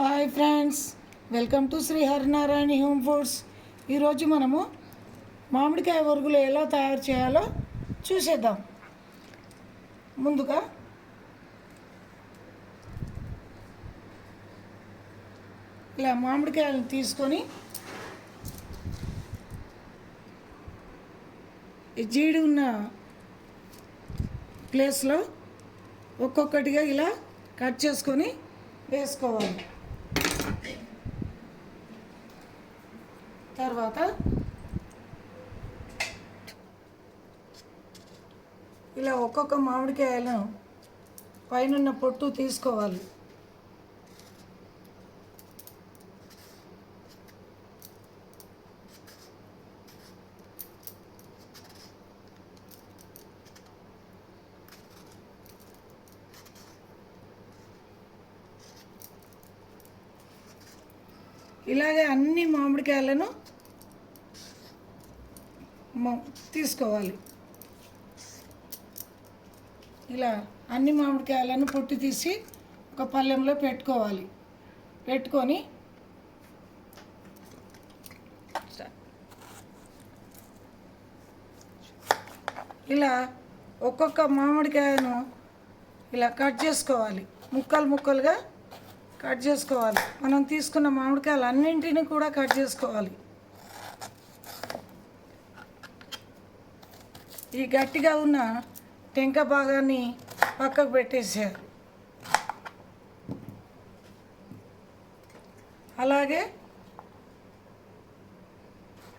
Hi friends welcome to Shri Harinarayana home foods. ఈరోజు మనము మామిడికాయ వరుగులు ఎలా తయారు చేయాలో చూసేద్దాం. ముందుగా ఇలా మామిడికాయలను తీసుకొని ఈ జీడి ఉన్న ప్లేస్లో ఒక్కొక్కటిగా ఇలా కట్ చేసుకొని వేసుకోవాలి. తర్వాత ఇలా ఒక్కొక్క మామిడికాయలను పైనున్న పొట్టు తీసుకోవాలి. ఇలాగే అన్ని మామిడికాయలను తీసుకోవాలి. ఇలా అన్ని మామిడికాయలను పొట్టు తీసి ఒక పళ్ళెంలో పెట్టుకోవాలి. పెట్టుకొని ఇలా ఒక్కొక్క మామిడికాయను ఇలా కట్ చేసుకోవాలి. ముక్కలు ముక్కలుగా కట్ చేసుకోవాలి. మనం తీసుకున్న మామిడికాయలు అన్నింటినీ కూడా కట్ చేసుకోవాలి. ఈ గట్టిగా ఉన్న టెంక భాగాన్ని పక్కకు పెట్టేసేయాలి. అలాగే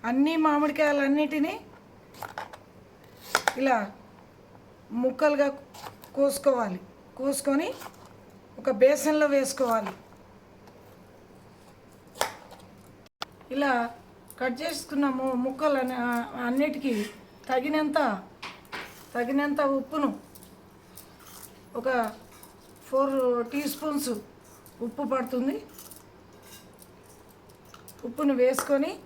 అన్ని మామిడికాయలన్నిటినీ ఇలా ముక్కలుగా కోసుకోవాలి. కోసుకొని ఒక బేసన్లో వేసుకోవాలి. ఇలా కట్ చేసుకున్న ము- ముక్కలు అన్నిటికీ తగినంత తగినంత ఉప్పును. ఒక ఫోర్ టీ స్పూన్స్ ఉప్పు పడుతుంది. ఉప్పును వేసుకొని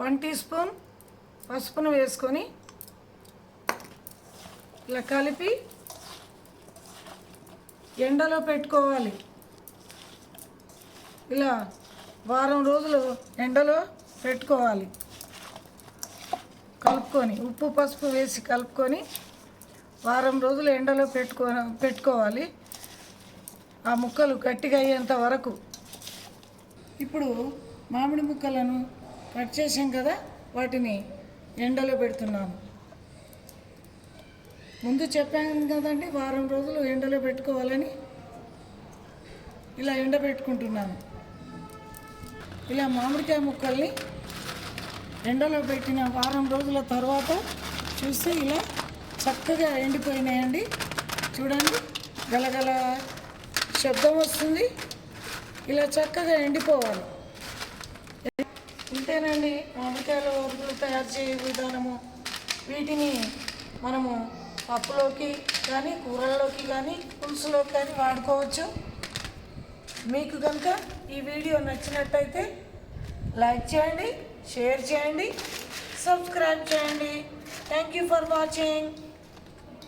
వన్ టీ స్పూన్ పసుపును వేసుకొని ఇలా కలిపి ఎండలో పెట్టుకోవాలి. ఇలా వారం రోజులు ఎండలో పెట్టుకోవాలి. కలుపుకొని ఉప్పు పసుపు వేసి కలుపుకొని వారం రోజులు ఎండలో పెట్టుకో పెట్టుకోవాలి. ఆ ముక్కలు గట్టిగా అయ్యేంత వరకు. ఇప్పుడు మామిడి ముక్కలను కట్ చేసాం కదా వాటిని ఎండలో పెడుతున్నాను ముందు చెప్పాను కదండి వారం రోజులు ఎండలో పెట్టుకోవాలని ఇలా ఎండ పెట్టుకుంటున్నాను. ఇలా మామిడికాయ ముక్కల్ని ఎండలో పెట్టిన వారం రోజుల తర్వాత చూస్తే ఇలా చక్కగా ఎండిపోయినాయండి. చూడండి గలగల శబ్దం వస్తుంది. ఇలా చక్కగా ఎండిపోవాలి. ఇంతేనండి మామిడికాయల తయారు చేయ విధానము. వీటిని మనము పప్పులోకి కానీ కూరల్లోకి కానీ పులుసులోకి కానీ వాడుకోవచ్చు. మీకు కనుక ఈ వీడియో నచ్చినట్టయితే లైక్ చేయండి షేర్ చేయండి సబ్స్క్రైబ్ చేయండి. Thank you for watching